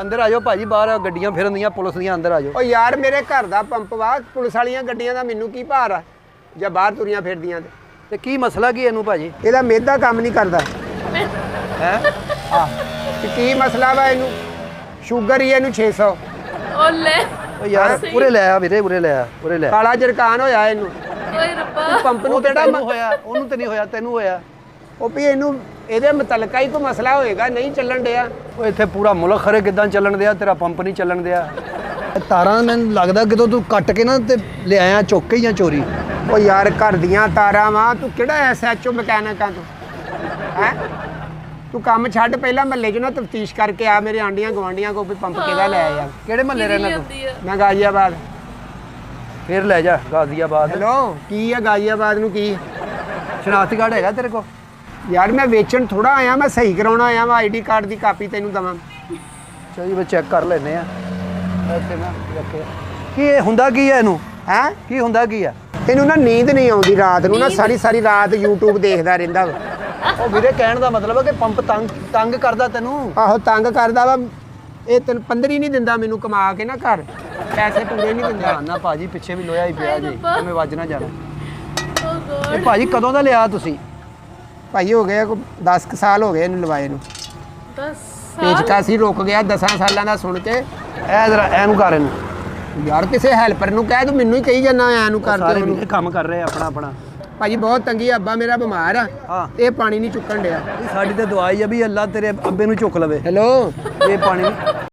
ਅੰਦਰ ਆ ਜਾਓ ਭਾਜੀ ਬਾਹਰ ਗੱਡੀਆਂ ਫਿਰਨ ਦੀਆਂ ਪੁਲਿਸ ਦੀਆਂ ਅੰਦਰ ਆ ਜਾਓ। ਓ ਯਾਰ ਮੇਰੇ ਘਰ ਦਾ ਪੰਪ ਵਾ ਪੁਲਿਸ ਵਾਲੀਆਂ ਗੱਡੀਆਂ ਦਾ ਮੈਨੂੰ ਕੀ ਭਾਰ ਆ? ਜਾਂ ਬਾਹਰ ਤੁਰੀਆਂ ਫਿਰਦੀਆਂ ਤੇ? ਤੇ ਕੀ ਮਸਲਾ ਕੀ ਇਹਨੂੰ ਭਾਜੀ? ਇਹਦਾ ਮਿਹਦਾ ਕੰਮ ਨਹੀਂ ਕਰਦਾ। ਹੈ? ਆ ਤੇ ਕੀ ਮਸਲਾ ਵਾ ਇਹਨੂੰ? ਸ਼ੂਗਰ ਹੀ ਇਹਨੂੰ 600 ਓਲੇ। ਓ ਯਾਰ ਉਰੇ ਲੈ ਆ ਵੀਰੇ ਉਰੇ ਲੈ ਆ ਉਰੇ ਲੈ। ਕਾਲਾ ਜਰਕਾਨ ਹੋਇਆ ਇਹਨੂੰ। ਓਏ ਰੱਬਾ। ਪੰਪ ਨੂੰ ਕਿਹੜਾ ਹੋਇਆ ਉਹਨੂੰ ਤੇ ਨਹੀਂ ਹੋਇਆ ਤੈਨੂੰ ਹੋਇਆ। ਉਹ ਵੀ ਇਹਨੂੰ ਇਹਦੇ ਮੁਤਲਕਾ ਹੀ ਕੋਈ ਮਸਲਾ ਹੋਏਗਾ ਨਹੀਂ ਚੱਲਣ ਡਿਆ। ਉਹ ਇੱਥੇ ਪੂਰਾ ਮੁਲਕ ਖਰੇ ਕਿਦਾਂ ਚੱਲਣ ਦਿਆ ਤੇਰਾ ਪੰਪ ਨਹੀਂ ਚੱਲਣ ਦਿਆ ਇਹ ਤਾਰਾਂ ਮੈਨੂੰ ਲੱਗਦਾ ਕਿਤੋਂ ਤੂੰ ਕੱਟ ਕੇ ਨਾ ਤੇ ਲਿਆਇਆ ਚੁੱਕ ਕੇ ਜਾਂ ਚੋਰੀ? ਓ ਯਾਰ ਘਰ ਦੀਆਂ ਤਾਰਾਂ ਵਾ ਤੂੰ ਕਿਹੜਾ ਐਸਐਚਓ ਮਕੈਨਿਕ ਆ ਤੂੰ? ਹੈ? ਤੂੰ ਕੰਮ ਛੱਡ ਪਹਿਲਾਂ ਮਹੱਲੇ 'ਚ ਨਾ ਤਫਤੀਸ਼ ਕਰਕੇ ਆ ਮੇਰੇ ਆਂਡੀਆਂ ਗਵਾਂਡੀਆਂ ਕੋ ਵੀ ਪੰਪ ਕਿਹਦਾ ਲੈ ਆਇਆ ਕਿਹੜੇ ਮਹੱਲੇ ਰਹਿਣਾ ਤੂੰ? ਮੈਂ ਗਾਜ਼ੀਆਬਾਦ। ਫੇਰ ਲੈ ਜਾ ਗਾਜ਼ੀਆਬਾਦ। ਹੈਲੋ ਕੀ ਆ ਗਾਜ਼ੀਆਬਾਦ ਨੂੰ ਕੀ? ਸ਼ਨਾਖਤੀ ਕਾਰਡ ਹੈਗਾ ਤੇਰੇ ਕੋਲ? ਯਾਰ ਮੈਂ ਵੇਚਣ ਥੋੜਾ ਆਇਆ ਮੈਂ ਸਹੀ ਕਰਾਉਣਾ ਆਇਆ ਮੈਂ ਆਈਡੀ ਕਾਰਡ ਦੀ ਕਾਪੀ ਤੈਨੂੰ ਦਵਾਂ। ਚਲੋ ਜੀ ਮੈਂ ਚੈੱਕ ਕਰ ਲੈਨੇ ਆ ਇੱਥੇ ਨਾ ਰੱਖੇ ਕੀ ਇਹ ਹੁੰਦਾ ਕੀ ਹੈ ਇਹਨੂੰ? ਹੈ? ਕੀ ਹੁੰਦਾ ਕੀ ਆ? ਤੈਨੂੰ ਨਾ ਨੀਂਦ ਨਹੀਂ ਆਉਂਦੀ ਰਾਤ ਨੂੰ ਨਾ ਸਾਰੀ ਸਾਰੀ ਰਾਤ YouTube ਦੇਖਦਾ ਰਹਿੰਦਾ ਵਾ। ਉਹ ਵੀਰੇ ਕਹਿਣ ਦਾ ਮਤਲਬ ਹੈ ਕਿ ਪੰਪ ਤੰਗ ਤੰਗ ਕਰਦਾ ਤੈਨੂੰ? ਆਹੋ ਤੰਗ ਕਰਦਾ ਵਾ। ਇਹ ਤੈਨੂੰ 15 ਹੀ ਨਹੀਂ ਦਿੰਦਾ ਮੈਨੂੰ ਕਮਾ ਕੇ ਨਾ ਘਰ। ਪੈਸੇ ਪੂਰੇ ਨਹੀਂ ਦਿੰਦਾ। ਧਿਆਨ ਨਾਲ ਭਾਜੀ ਪਿੱਛੇ ਵੀ ਲੋਇਆ ਹੀ ਪਿਆ ਜੀ। ਐਵੇਂ ਵੱਜ ਨਾ ਜਾਣਾ। ਇਹ ਭਾਜੀ ਕਦੋਂ ਦਾ ਲਿਆ ਤੁਸੀਂ? ਭਾਈ ਹੋ ਗਏ 10 ਸਾਲ ਹੋ ਗਏ ਇਹਨੂੰ ਲਵਾਏ ਨੂੰ। ਦਸ ਪੇਚਕਾ ਸੀ ਰੁਕ ਗਿਆ 10 ਸਾਲਾਂ ਦਾ ਸੁਣ ਕੇ। ਐ ਜਰਾ ਐਨੂੰ ਕਰ ਇਹਨੂੰ। ਯਾਰ ਕਿਸੇ ਹੈਲਪਰ ਨੂੰ ਕਹਿ ਤੂੰ ਮੈਨੂੰ ਹੀ ਕਹੀ ਜਾਂਦਾ ਐ ਨੂੰ ਕਰ ਸਾਰੇ ਦੇ ਵੀਰੇ ਕੰਮ ਕਰ ਰਹੇ ਆ ਆਪਣਾ ਆਪਣਾ। ਭਾਜੀ ਬਹੁਤ ਤੰਗੀ ਆ, ਅੱਬਾ ਮੇਰਾ ਬਿਮਾਰ ਆ। ਹਾਂ। ਇਹ ਪਾਣੀ ਨਹੀਂ ਚੁੱਕਣ ਡਿਆ। ਸਾਡੀ ਤੇ ਦੁਆਈ ਆ ਵੀ ਅੱਲਾ ਤੇਰੇ ਅੱਬੇ ਨੂੰ ਚੁੱਕ ਲਵੇ। ਹੈਲੋ। ਇਹ ਪਾਣੀ